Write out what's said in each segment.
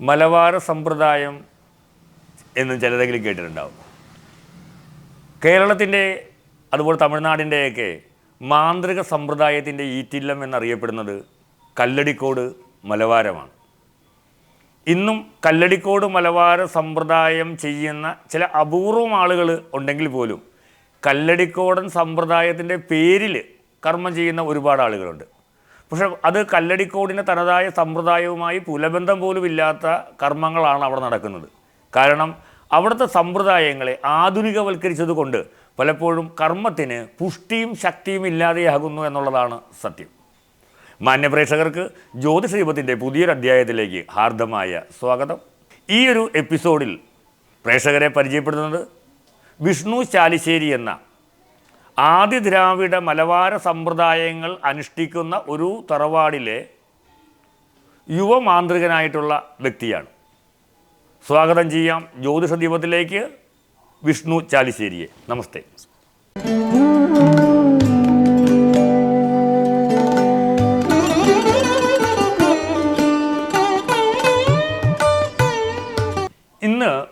മലബാർ സമ്പ്രദായം എന്ന് ചിലതെങ്കിലും കേട്ടിട്ടുണ്ടാവും. കേരളത്തിന്റെ അതുപോലെ തമിഴ്നാടിന്റെയൊക്കെ മാന്ത്രിക സമ്പ്രദായത്തിന്റെ ഈറ്റില്ലം എന്നറിയപ്പെടുന്നത് കല്ലടിക്കോട് മലബാരമാണ്. ഇന്നും കല്ലടിക്കോട് മലബാര സമ്പ്രദായം ചെയ്യുന്ന ചില അപൂർവം ആളുകൾ ഉണ്ടെങ്കിൽ പോലും കല്ലടിക്കോടൻ സമ്പ്രദായത്തിന്റെ പേരിൽ കർമ്മം ചെയ്യുന്ന ഒരുപാട് ആളുകളുണ്ട്. പക്ഷെ അത് കല്ലടിക്കോടിന്റെ തനതായ സമ്പ്രദായവുമായി പുലബന്ധം പോലും ഇല്ലാത്ത കർമ്മങ്ങളാണ് അവിടെ നടക്കുന്നത്. കാരണം അവിടുത്തെ സമ്പ്രദായങ്ങളെ ആധുനികവൽക്കരിച്ചത് കൊണ്ട് പലപ്പോഴും കർമ്മത്തിന് പുഷ്ടിയും ശക്തിയും ഇല്ലാതെയാകുന്നു എന്നുള്ളതാണ് സത്യം. മാന്യപ്രേക്ഷകർക്ക് ജ്യോതിഷ ദീപത്തിന്റെ പുതിയൊരു അധ്യായത്തിലേക്ക് ഹാർദമായ സ്വാഗതം. ഈ ഒരു എപ്പിസോഡിൽ പ്രേക്ഷകരെ പരിചയപ്പെടുത്തുന്നത് വിഷ്ണു ചാലിശ്ശേരി എന്ന ആദ്യ ദ്രാവിഡ മലബാര സമ്പ്രദായങ്ങൾ അനുഷ്ഠിക്കുന്ന ഒരു തറവാടിലെ യുവമാന്ത്രികനായിട്ടുള്ള വ്യക്തിയാണ്. സ്വാഗതം ചെയ്യാം ജ്യോതിഷ ദീപത്തിലേക്ക് വിഷ്ണു ചാലിശ്ശേരിയെ. നമസ്തേ. ഇന്ന്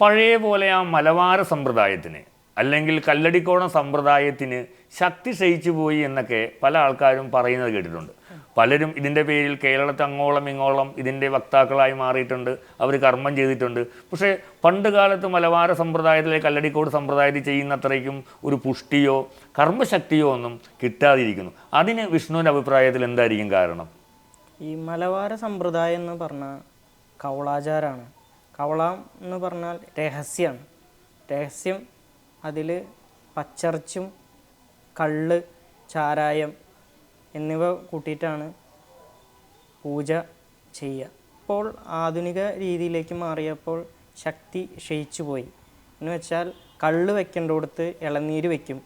പഴയ പോലെ ആ മലബാര സമ്പ്രദായത്തിന് അല്ലെങ്കിൽ കല്ലടിക്കോണ സമ്പ്രദായത്തിന് ശക്തി ക്ഷയിച്ചു പോയി എന്നൊക്കെ പല ആൾക്കാരും പറയുന്നത് കേട്ടിട്ടുണ്ട്. പലരും ഇതിന്റെ പേരിൽ കേരളത്തെ അങ്ങോളം ഇങ്ങോളം ഇതിന്റെ വക്താക്കളായി മാറിയിട്ടുണ്ട്. അവർ കർമ്മം ചെയ്തിട്ടുണ്ട്. പക്ഷേ പണ്ട് കാലത്ത് മലബാര സമ്പ്രദായത്തിലെ കല്ലടിക്കോട് സമ്പ്രദായത്തിൽ ചെയ്യുന്നത്രയ്ക്കും ഒരു പുഷ്ടിയോ കർമ്മശക്തിയോ ഒന്നും കിട്ടാതിരിക്കുന്നു. അതിന് വിഷ്ണുവിന്റെ അഭിപ്രായത്തിൽ എന്തായിരിക്കും കാരണം? ഈ മലബാര സമ്പ്രദായം എന്ന് പറഞ്ഞാൽ കവളാചാരാണ് കവളം എന്ന് പറഞ്ഞാൽ രഹസ്യമാണ്. രഹസ്യം അതിൽ പച്ചറച്ചും കള്ള് ചാരായം എന്നിവ കൂട്ടിയിട്ടാണ് പൂജ ചെയ്യുക. ഇപ്പോൾ ആധുനിക രീതിയിലേക്ക് മാറിയപ്പോൾ ശക്തി ക്ഷയിച്ചു പോയി എന്ന് വെച്ചാൽ കള്ള് വെക്കേണ്ടടുത്ത് ഇളനീര് വയ്ക്കും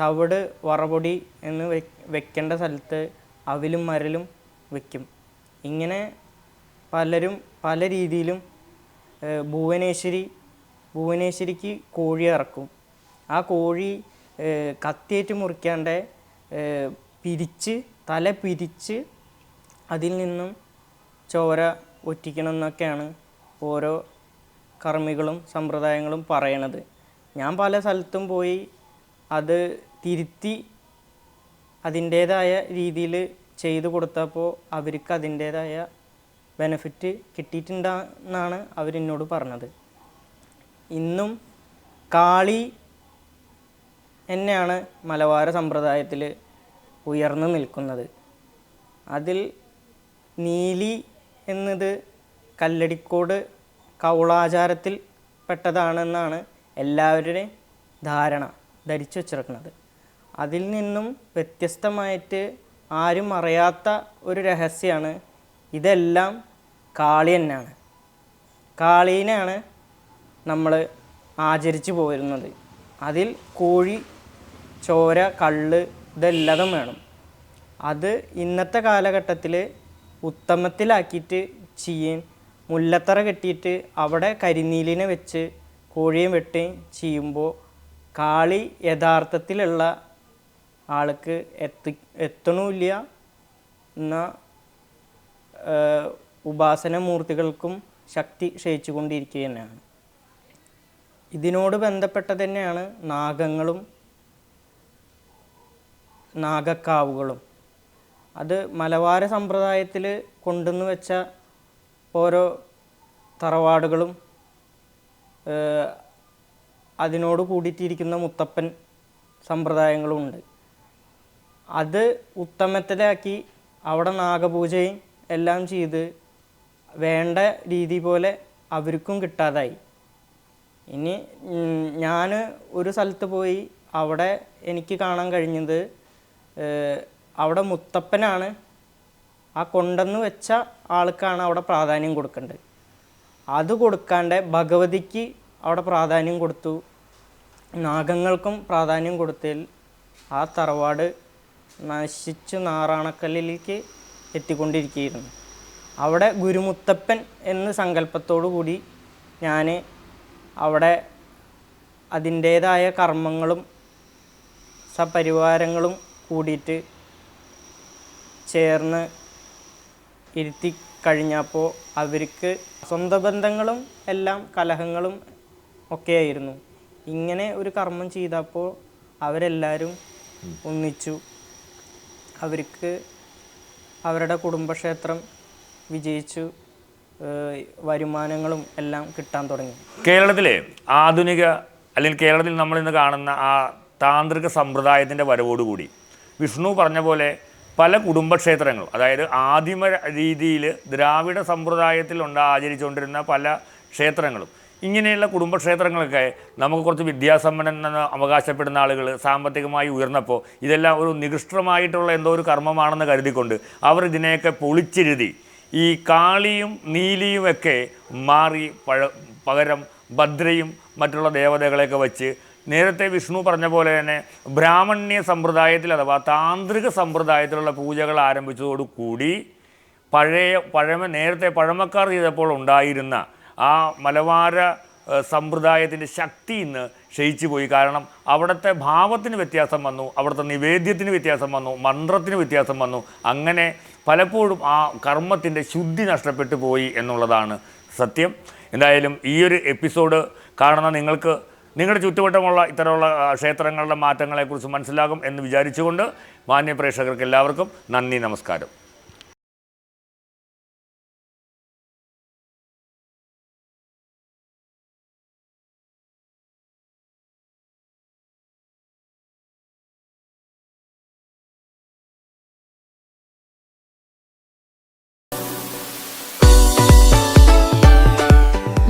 തവിട് വറപൊടി എന്ന് വെക്കേണ്ട സ്ഥലത്ത് അവിലും മരലും വയ്ക്കും ഇങ്ങനെ പലരും പല രീതിയിലും ഭുവനേശ്വരി ഭുവനേശ്വരിക്ക് കോഴി ഇറക്കും. ആ കോഴി കത്തിയേറ്റ് മുറിക്കാണ്ട് പിരിച്ച് തല പിരിച്ച് അതിൽ നിന്നും ചോര ഒറ്റിക്കണം എന്നൊക്കെയാണ് ഓരോ കർമ്മികളും സമ്പ്രദായങ്ങളും പറയണത്. ഞാൻ പല സ്ഥലത്തും പോയി അത് തിരുത്തി അതിന്റേതായ രീതിയിൽ ചെയ്തു കൊടുത്തപ്പോൾ അവർക്ക് അതിന്റേതായ ബെനഫിറ്റ് കിട്ടിയിട്ടുണ്ടെന്നാണ് അവരെന്നോട് പറഞ്ഞത്. ഇന്നും കാളി തന്നെയാണ് മലബാര സമ്പ്രദായത്തിൽ ഉയർന്നു നിൽക്കുന്നത്. അതിൽ നീലി എന്നത് കല്ലടിക്കോട് കൗളാചാരത്തിൽ പെട്ടതാണെന്നാണ് എല്ലാവരുടെയും ധാരണ ധരിച്ചു വച്ചിരിക്കുന്നത്. അതിൽ നിന്നും വ്യത്യസ്തമായിട്ട് ആരും അറിയാത്ത ഒരു രഹസ്യമാണ് ഇതെല്ലാം കാളി തന്നെയാണ്. കാളീനെയാണ് നമ്മൾ ആചരിച്ചു പോരുന്നത്. അതിൽ കോഴി ചോര കള്ള് ഇതെല്ലാതും വേണം. അത് ഇന്നത്തെ കാലഘട്ടത്തിൽ ഉത്തമത്തിലാക്കിയിട്ട് ചെയ്യാൻ മുല്ലത്തറ കെട്ടിയിട്ട് അവിടെ കരിനീലിനെ വെച്ച് കോഴിയും വെട്ടുകയും ചെയ്യുമ്പോൾ കാളി യഥാർത്ഥത്തിലുള്ള ആൾക്ക് എത്തി എത്തണമില്ല എന്നാൽ ഉപാസന മൂർത്തികൾക്കും ശക്തി ക്ഷയിച്ചുകൊണ്ടിരിക്കുക തന്നെയാണ് ഇതിനോട് ബന്ധപ്പെട്ട തന്നെയാണ് നാഗങ്ങളും നാഗക്കാവുകളും. അത് മലബാര സമ്പ്രദായത്തിൽ കൊണ്ടുവന്ന് വെച്ച ഓരോ തറവാടുകളും അതിനോട് കൂടിയിട്ടിരിക്കുന്ന മുത്തപ്പൻ സമ്പ്രദായങ്ങളും ഉണ്ട്. അത് ഉത്തമത്തിലാക്കി അവിടെ നാഗപൂജയും എല്ലാം ചെയ്ത് വേണ്ട രീതി പോലെ അവർക്കും കിട്ടാതായി. ഇനി ഞാൻ ഒരു സ്ഥലത്ത് പോയി അവിടെ എനിക്ക് കാണാൻ കഴിഞ്ഞത് അവിടെ മുത്തപ്പനാണ്. ആ കൊണ്ടെന്ന് വെച്ച ആൾക്കാണ് അവിടെ പ്രാധാന്യം കൊടുക്കേണ്ടത്. അത് കൊടുക്കാണ്ട് ഭഗവതിക്ക് അവിടെ പ്രാധാന്യം കൊടുത്തു. നാഗങ്ങൾക്കും പ്രാധാന്യം കൊടുത്തതിൽ ആ തറവാട് നശിച്ചു നാറാണക്കല്ലിലേക്ക് എത്തിക്കൊണ്ടിരിക്കുകയായിരുന്നു. അവിടെ ഗുരുമുത്തപ്പൻ എന്ന സങ്കല്പത്തോടു കൂടി ഞാൻ അവിടെ അതിന്റേതായ കർമ്മങ്ങളും സപരിവാരങ്ങളും കൂടിയിട്ട് ചേർന്ന് ഇരുത്തി കഴിഞ്ഞപ്പോൾ അവർക്ക് സ്വന്തം ബന്ധങ്ങളും എല്ലാം കലഹങ്ങളും ഒക്കെയായിരുന്നു. ഇങ്ങനെ ഒരു കർമ്മം ചെയ്തപ്പോൾ അവരെല്ലാവരും ഒന്നിച്ചു. അവർക്ക് അവരുടെ കുടുംബക്ഷേത്രം വിജയിച്ചു. വരുമാനങ്ങളും എല്ലാം കിട്ടാൻ തുടങ്ങി. കേരളത്തിലെ ആധുനിക അല്ലെങ്കിൽ കേരളത്തിൽ നമ്മൾ ഇന്ന് കാണുന്ന ആ താന്ത്രിക സമ്പ്രദായത്തിന്റെ വരവോടുകൂടി വിഷ്ണു പറഞ്ഞ പോലെ പല കുടുംബക്ഷേത്രങ്ങൾ അതായത് ആദിമ രീതിയിൽ ദ്രാവിഡ സമ്പ്രദായത്തിൽ ഉണ്ട് ആചരിച്ചുകൊണ്ടിരുന്ന പല ക്ഷേത്രങ്ങളും. ഇങ്ങനെയുള്ള കുടുംബക്ഷേത്രങ്ങളൊക്കെ നമുക്ക് കുറച്ച് വിദ്യാസമ്പന്നെന്ന് അവകാശപ്പെടുന്ന ആളുകൾ സാമ്പത്തികമായി ഉയർന്നപ്പോൾ ഇതെല്ലാം ഒരു നികൃഷ്ടമായിട്ടുള്ള എന്തോ ഒരു കർമ്മമാണെന്ന് കരുതിക്കൊണ്ട് അവർ ഇതിനെയൊക്കെ പൊളിച്ചെഴുതി ഈ കാളിയും നീലിയുമൊക്കെ മാറി പഴ പകരം ഭദ്രയും മറ്റുള്ള ദേവതകളെയൊക്കെ വച്ച് നേരത്തെ വിഷ്ണു പറഞ്ഞ പോലെ തന്നെ ബ്രാഹ്മണ്യ സമ്പ്രദായത്തിൽ അഥവാ താന്ത്രിക സമ്പ്രദായത്തിലുള്ള പൂജകൾ ആരംഭിച്ചതോടുകൂടി പഴയ പഴമ നേരത്തെ പഴമക്കാർ ചെയ്തപ്പോൾ ഉണ്ടായിരുന്ന ആ മലബാര ഏഹ്, സമ്പ്രദായത്തിന്റെ ശക്തി ഇന്ന് ക്ഷയിച്ചു പോയി. കാരണം അവിടുത്തെ ഭാവത്തിന് വ്യത്യാസം വന്നു അവിടുത്തെ നിവേദ്യത്തിന് വ്യത്യാസം വന്നു മന്ത്രത്തിന് വ്യത്യാസം വന്നു. അങ്ങനെ പലപ്പോഴും ആ കർമ്മത്തിന്റെ ശുദ്ധി നഷ്ടപ്പെട്ടു പോയി എന്നുള്ളതാണ് സത്യം. എന്തായാലും ഈ ഒരു എപ്പിസോഡ് കാണുന്ന നിങ്ങൾക്ക് നിങ്ങളുടെ ചുറ്റുവട്ടമുള്ള ഇത്തരമുള്ള ക്ഷേത്രങ്ങളുടെ മാറ്റങ്ങളെക്കുറിച്ച് മനസ്സിലാകും എന്ന് വിചാരിച്ചുകൊണ്ട് മാന്യ പ്രേക്ഷകർക്ക് എല്ലാവർക്കും നന്ദി നമസ്കാരം.